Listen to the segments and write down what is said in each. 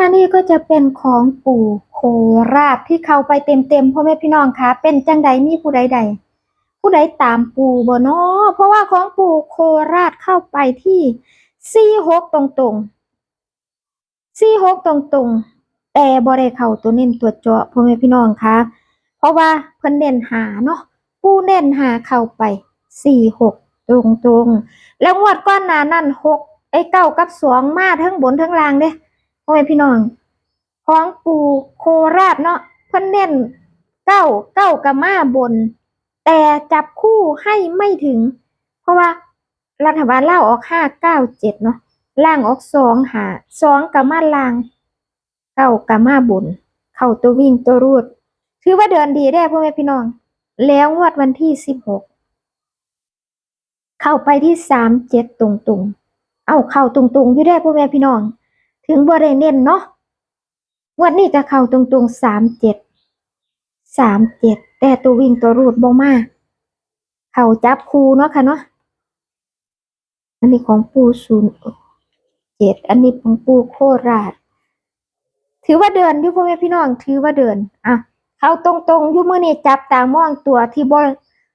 ค่ะนี่ก็จะเป็นของปู่โคราชที่เข้าไปเต็มๆพ่อแม่พี่น้องคะเป็นจังใดมีผู้ใดใด ผู้ใดตามปู่บ่เนาะเพราะว่าของปู่โคราชเข้าไปที่สี่หกตรงๆสี่หกตรงๆ แต่บ่ได้เข้าตัวเน้นตัวเจาะพ่อแม่พี่น้องคะเพราะว่าเพิ่นเน้นหาเนาะปู่เน้นหาเข้าไปสี่หกตรงๆ แล้วงวดก้อนหนานั่นหกไอ้เก้ากับสองมาทั้งบนทั้งล่างเด้ พ่อแม่พี่น้อง ของปู่โคราชเนาะเพิ่นเน้นเก้าเก้ากับมาบน แต่จับคู่ให้ไม่ถึง เพราะว่ารัฐบาลเล่าออกห้าเก้าเจ็ดเนาะล่างออกสองหาสองกับมาล่างเก้ากับมาบน เข้าตัววิ่งตัวรูดถือว่าเดินดีได้พ่อแม่พี่น้อง แล้วงวดวันที่สิบหกเข้าไปที่สามเจ็ดตรงๆเอาเข้าตรงๆอยู่ได้พ่อแม่พี่น้อง ถึงบ่ได้เน้นเนาะงวันนี้ก็เข้าตรงๆสามเจ็ดสามเจ็ดแต่ตัววิ่งตัวรูดบ่มาเข้าจับคูเนาะค่ะเนาะอันนี้ของปูศูนย์เจ็ดอันนี้ของปูโคราช ถือว่าเดินยู่พ่อแม่พี่น้องถือว่าเดินอะเข้าตรงๆอยู่มื้อนี้จับตามองตัวที่บ่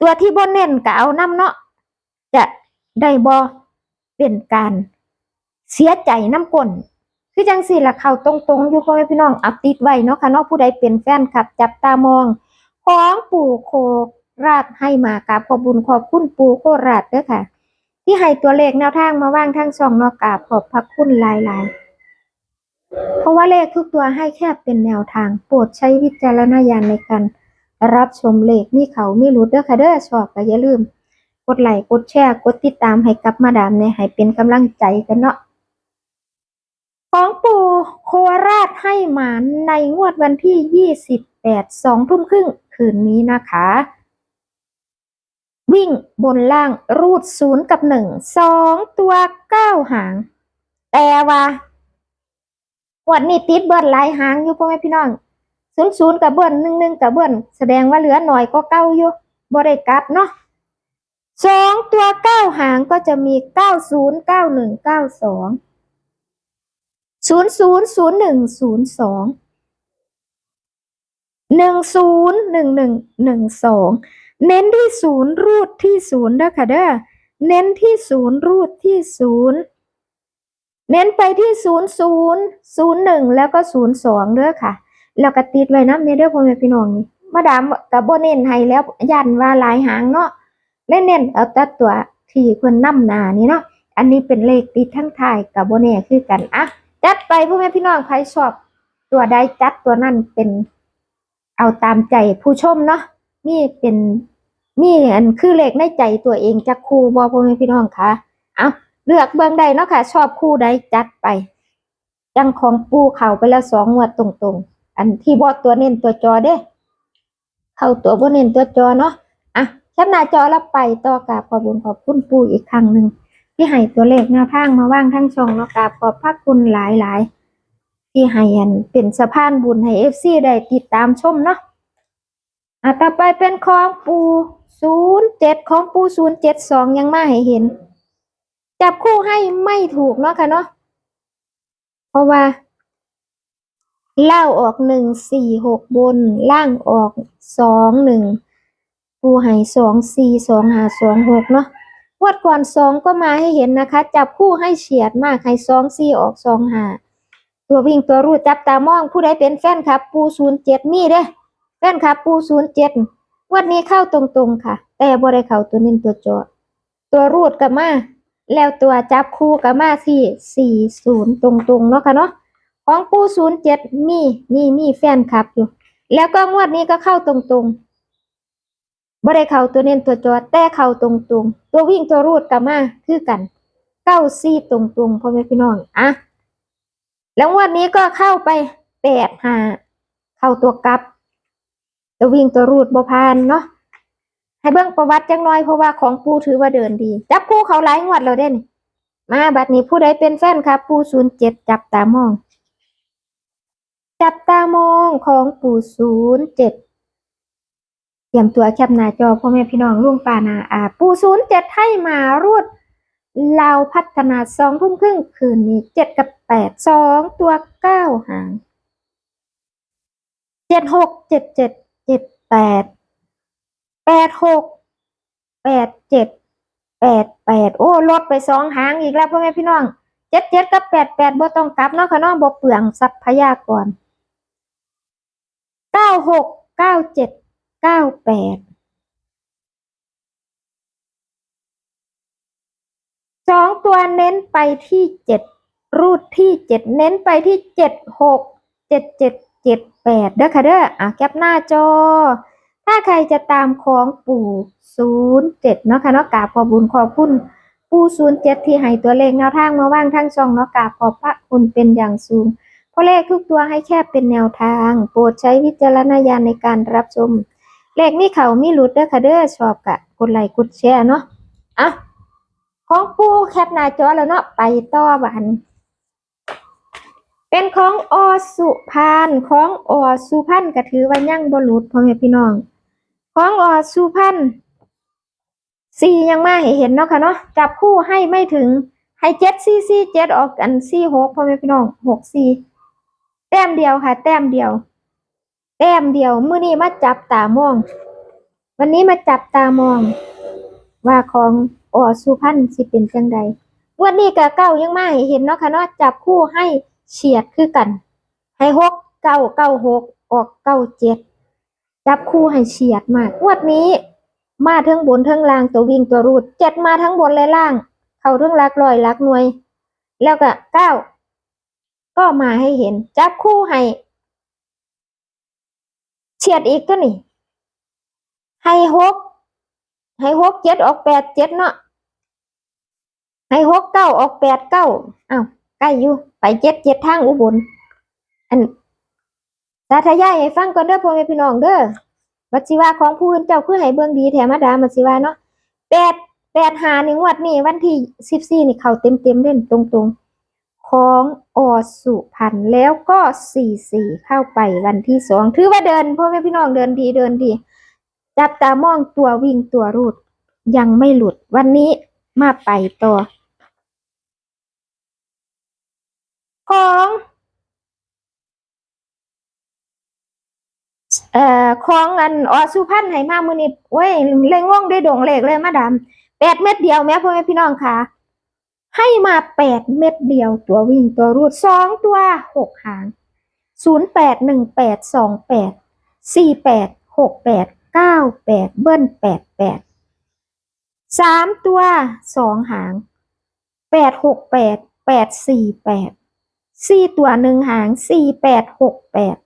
ตัวที่บ่เน้นก็เอานํเนาะจะได้บ่เป็นการเสียใจน้ำก้น คือจังสี่ละเขาตรงๆ อยู่พ่อแม่พี่น้องเอาติดไว้เนาะค่ะเนาะผู้ใดเป็นแฟนคลับ จับตามองของปู่โคราชให้มากราบขอบบุญขอบคุณปู่โคราชเด้อค่ะ ที่ให้ตัวเลขแนวทางมาว่างทั้งช่องเนอกกาบขอบพระคุณหลายๆเพราะว่าเลขทุกตัวให้แค่เป็นแนวทาง โปรดใช้วิจารณญาณในการรับชมเลขนี่เขาไม่รู้เด้อค่ะเด้อชอบก็อย่าลืม กดไลค์กดแชร์ กดติดตามให้กับมาดามเนี่ยให้เป็นกำลังใจกันเนาะ ของปู่โคราชให้มาในงวดวันที่ 28 2ทุ่มครึ่งคืนนี้นะคะ วิ่งบนล่างรูดศูนย์กับหนึ่งสองตัวเก้าหาง แต่ว่าวันนี้ติดเบิ้ลหลายหางอยู่พ่อแม่พี่น้องศูนย์ศูนย์กับเบิ้ลหนึ่งหนึ่งกับเบิ้ลแสดงว่าเหลือหน่อยก็เก้าอยู่บ่ได้กลับเนาะสองตัวเก้าหางก็จะมีเก้าศูนย์เก้าหนึ่งเก้าสอง ศูนย์ศูนย์ศูนย์หนึ่งศูนย์สองหนึ่งศูนย์หนึ่งหนึ่งหนึ่งสองเน้นที่ศูนย์รูดที่ศูนย์เด้อค่ะเด้อเน้นที่ศูนย์รูดที่ศูนย์เน้นไปที่ศูนย์ศูนย์ศูนย์หนึ่งแล้วก็ศูนย์สองเด้อค่ะ แล้วก็ติดไว้น้ำเนี่ยเด้อพ่อแม่พี่น้องนี่มาดามกับโบเน้นให้แล้วยันว่าลายหางเนาะเล่นเน้นเอาแต่ตัวที่เพิ่นนำหนานี่เนาะอันนี้เป็นเลขติดทั้งทายกับโบแน่คือกันอะ จัดไปพ่อแม่พี่น้องใครชอบ ตัวใดจัดตัวนั้นเป็นเอาตามใจผู้ชมเนาะนี่เป็นนี่อันคือเลขในใจตัวเองจะคู่บ่พ่อแม่พี่น้องคะเอาเลือกเบิ่งใดเนาะค่ะ ชอบคู่ใดจัดไปยังของปูเข่าไปแล้วสองงวดตรงๆ อันที่บ่ตัวเน้นตัวจอเด้ เข้าตัวบ่เน้นตัวจอเนาะอะแคปหน้าจอแล้วไปต่อกราบขอบคุญขอบคุณปูอีกครั้งหนึ่ง ที่ให้ตัวเลขแนวทางมาว่างทั้งช่องแล้วกาบขอบพระคุณหลายๆที่ให้อันเป็นสะพานบุญให้เอฟซีได้ติดตามชมเนาะอะต่อไปเป็นของปูศูนย์เจ็ดของปูศูนย์เจ็ดสองยังมาให้เห็น จับคู่ให้ไม่ถูกเนาะค่ะเนาะเพราะว่าเล่าออกหนึ่งสี่หกบน ล่างออกสองหนึ่งปูไห่สองสี่สองหาสองหกเนาะ วดก่อนสองก็มาให้เห็นนะคะ จับคู่ให้เฉียดมากให้สองสี่ออกสองหาตัววิ่งตัวรูดจับตามองผู้ใดเป็นแฟนครับ ปูศูนย์เจ็ดมีเด้แฟนครับ ปูศูนย์เจ็ดวันนี้เข้าตรงๆค่ะ แต่บ่ได้เข้าตัวน้นตัวจอตัวรูดกับมา แล้วตัวจับคู่กับมาที่สี่ศูนย์ตรงๆเนาะค่ะเนาะของปูศูนย์เจ็ดมีมีมีแฟนครับอยู่ แล้วก็งวดนี้ก็เข้าตรงๆ บ่ได้เข้าตัวเน้นตัวจอแต่เข้าตรงๆตัววิ่งตัวรูดกับมาคือกันเก้าซี่ตรงๆพ่อแม่พี่น้องอะแล้ววันนี้ก็เข้าไปแปดหาเข้าตัวกลับ ตัววิ่งตัวรูดบ่พานเนาะให้เบิ่งประวัติจังน้อยเพราะว่าของปูถือว่าเดินดี จับคู่เขาหลายงวดแล้วเด่นมาบัดนี้ผู้ใดเป็นแฟนครับปูศูนย์เจ็ดจับตามอง จับตามองของปูศูนย์เจ็ด รียมตัวแคปหน้าจอพ่อแม่พี่น้องลุงปานาอาปูศูนย์เจ็ดให้มารวดเราพัฒนาสองทุ่มครึ่งคืนนี้เจ็ดกับแปดสองตัวเก้าหางเจ็ดหกเจ็ดเจ็ดเจ็ดแปดแปดหกแปดเจ็ดแปดแปดโอ้ลดไปสองหางอีกแล้วพ่อแม่พี่น้องเจ็ดเจ็ดกับแปดแปดบ่ต้องกลับเนาะค่ะน้องบ่เปลืองทรัพยากรเก้าหกเก้าเจ็ด เก้าแปดสองตัวเน้นไปที่เจ็ดรูดที่เจ็ดเน้นไปที่เจ็ดหกเจ็ดเจ็ดเจ็ดแปดเด้อค่ะเด้ออะแคปหน้าจอ ถ้าใครจะตามของปู่ศูนย์เจ็ดเนาะค่ะเนาะกาบขอบุญขอบคุณปู่ศูนย์เจ็ดที่ให้ตัวเลขแนวทางมาว่างทั้งช่องเนาะกาบขอบพระคุณเป็นอย่างสูงเพราะเลขทุกตัวให้แค่เป็นแนวทาง โปรดใช้วิจารณญาณในการรับชม เลขมีเขามีหลุดเด้อค่ะเด้อชอบกะกดไลค์กดแชร์เนาะอะของปูแคปหน้าจอแล้วเนาะไปต่อบันเป็นของอสุพานของอสุพันก็ถือว่ายังบหลุดพ่อแม่พี่น้อง ของอสุพันสี่ยังมาให้เห็นเนาะค่ะเนาะจับคู่ให้ไม่ถึงให้เจ็ดสี่สี่เจ็ดออกกันสี่หกพ่อแม่พี่น้องหกสี่แต้มเดียวค่ะ แต้มเดียว แต้มเดียวมื้อนี้มาจับตามอง วันนี้มาจับตามอง ว่าของออสุพรรณสิเป็นจังใดวันนี้กะเก้ายังไมาให้เห็นเนาะค่ะเนาะจับคู่ให้เฉียดคือกัน ให้หกเก้าเก้าหกออกเก้าเจ็ดจับคู่ให้เฉียดมากวดนี้มาทั้งบนทั้งล่างตัววิ่งตัวรูดเจ็ดมาทั้งบนและล่าง เข้าทั้งหลักลอยหลักหน่วย แล้วก็เก้าก็มาให้เห็น จับคู่ให้ เฉียดอีกก็นี่ ให้หกให้หกเจ็ดออกแปดเจ็ดเนาะให้หกเก้าออกแปดเก้าอ้าวใกล้อยู่ไปเจ็ดเจ็ดทางอุบลอันสาธยายให้ฟังก่อนเด้อพ่อแม่พี่น้องเด้อวัชิวาของผู้อื่นเจ้าคือให้เบิ่งดีแถมมาดามาสิว่าเนาะแปดแปดหาหนึ่งวัดนี่วันที่สิบสี่นี่เข้าเต็มเต็มเล่นตรงๆ ของอสุพันธ์แล้วก็สี่สี่เข้าไปวันที่สองถือว่าเดินพ่อแม่พี่น้องเดินดีเดินดี จับตามองตัววิ่งตัวรูด ยังไม่หลุดวันนี้มาไปต่อ ของเอ่อของอันอสุพันธ์ให้มามือนี้เว้ยเลยง่วงได้ดงเหลขเลยมาดามแปดเม็ดเดียวแม่พ่อแม่พี่น้องค่ะ ให้มาแปดเม็ดเดียวตัววิ่งตัวรูดสองตัวหกหางศูนย์แปดหนึ่งแปดสองแปดสี่แปดหกแปดเก้าแปดเบิ้ลแปดแปดสามตัวสองหางแปดหกแปดแปดสี่แปดสี่ตัวหนึ่งหางสี่แปดหกแปด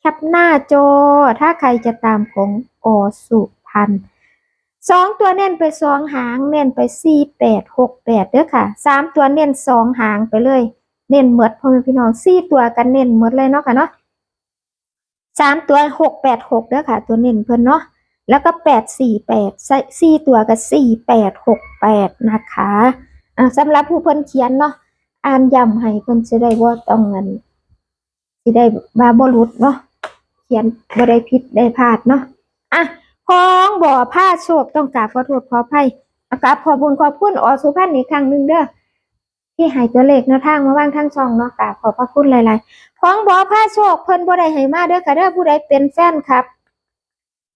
แคปหน้าจอถ้าใครจะตามของอสุพันธ์ สองตัวเน้นไปสองหาง เน้นไปสี่แปดหกแปดเด้อค่ะสามตัวเน้นสองหางไปเลย เน้นหมดพ่อแม่พี่น้องสี่ตัวกันเน้นหมดเลยเนาะค่ะเนาะสามตัวหกแปดหกเด้อค่ะ ตัวเน้นเพิ่นเนาะแล้วก็แปดสี่แปดสี่ตัวกับสี่แปดหกแปดนะคะอ่าสำหรับผู้เพิ่นเขียนเนาะอ่านย้ำให้เพิ่นจะได้ว่าต้องเงินสิได้ว่าบ่หลุดเนาะเขียนบ่ได้ผิดได้พลาดเนาะอะ ของบ่อผ้าโชคต้องกราบขอโทษขออภัยอะกราบขอบคุณขอบคุณอสุพันธ์อีกครั้งหนึ่งเด้อที่ให้ตัวเลขแนวทางมาว่างทังช่องเนาะกราบขอบพระคุณหลายๆของบ่อผ้าโชคเพิ่นบ่ได้ให้มาเด้อค่ะเด้อผู้ใดเป็นแฟนครับ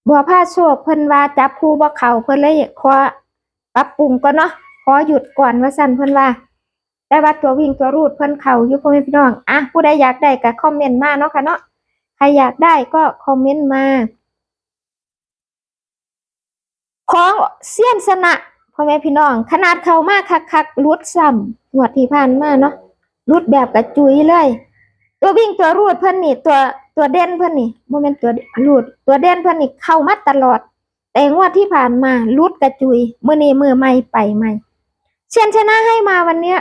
บัวผ้าโชคเพิ่นว่าจับคู่บ่เข้าเพิ่นเลยขอปรับปรุงก่อนเนาะขอหยุดก่อนว่าซั่นเพิ่นว่าแต่ว่าตัววิ่งตัวรูดเพิ่นเข้าอยู่พ่อแม่พี่น้องอะผู้ใดอยากได้ก็คอมเมนต์มาเนาะค่ะเนาะใครอยากได้ก็คอมเมนต์มา ของเสี้ยนสนะพ่อแม่พี่น้อง ขนาดเขามากคักๆรุดซ้ำงวดที่ผ่านมาเนาะรุดแบบกระจุยเลย ตัววิ่งตัวรูดเพิ่อนนี่ ตัวตัวเด่นเพิ่อนนี่โมเมนตัวรูด ตัวเด่นเพิ่อนนี่เข้ามาตลอด แต่งวดที่ผ่านมารูดกระจุยมือนี้มือใหม่ไปใหม่เชียนชนะให้มาวันเนี้ย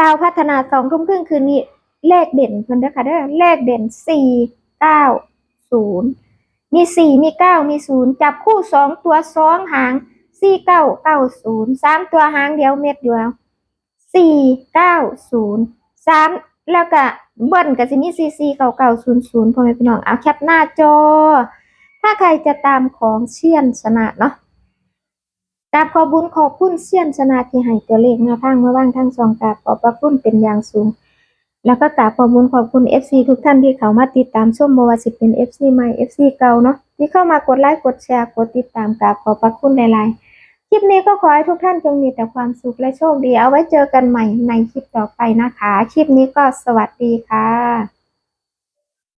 ลาวพัฒนาสองทุ่มครึ่งคืนนี้ เลขเด่นเพิ่อนเด้อค่ะเด้อเลขเด่นสี่เก้าศูนย์ มีสี่มีเก้ามีศูนย์จับคู่สองตัวสองหางสี่เก้าเก้าศูนย์สามตัวหางเดียวเม็ดเดียวสี่เก้าศูนย์สามแล้วก็เบิ้ลก็สิมีซีซีเก่าๆศูนย์ศูนย์พ่อแม่พี่น้องเอาแคปหน้าจอ ถ้าใครจะตามของเชี่ยนชนะเนาะกราบขอบุญขอบคุณเสี้ยนชนาที่ให้ตัวเลขแนวทางมาว่างทั้งสองกราบขอบพระคุณเป็นอย่างสูง แล้วก็กราบขอบคุณขอบคุณ FC ทุกท่านที่เข้ามาติดตามชมบ่ว่าสิเป็น FC ใหม่ FC เก่าเนาะที่เข้ามากดไลค์กดแชร์กดติดตามกราบขอบพระคุณหลายๆคลิปนี้ก็ขอให้ทุกท่านจงมีแต่ความสุขและโชคดีเอาไว้เจอกันใหม่ในคลิปต่อไปนะคะ คลิปนี้ก็สวัสดีค่ะ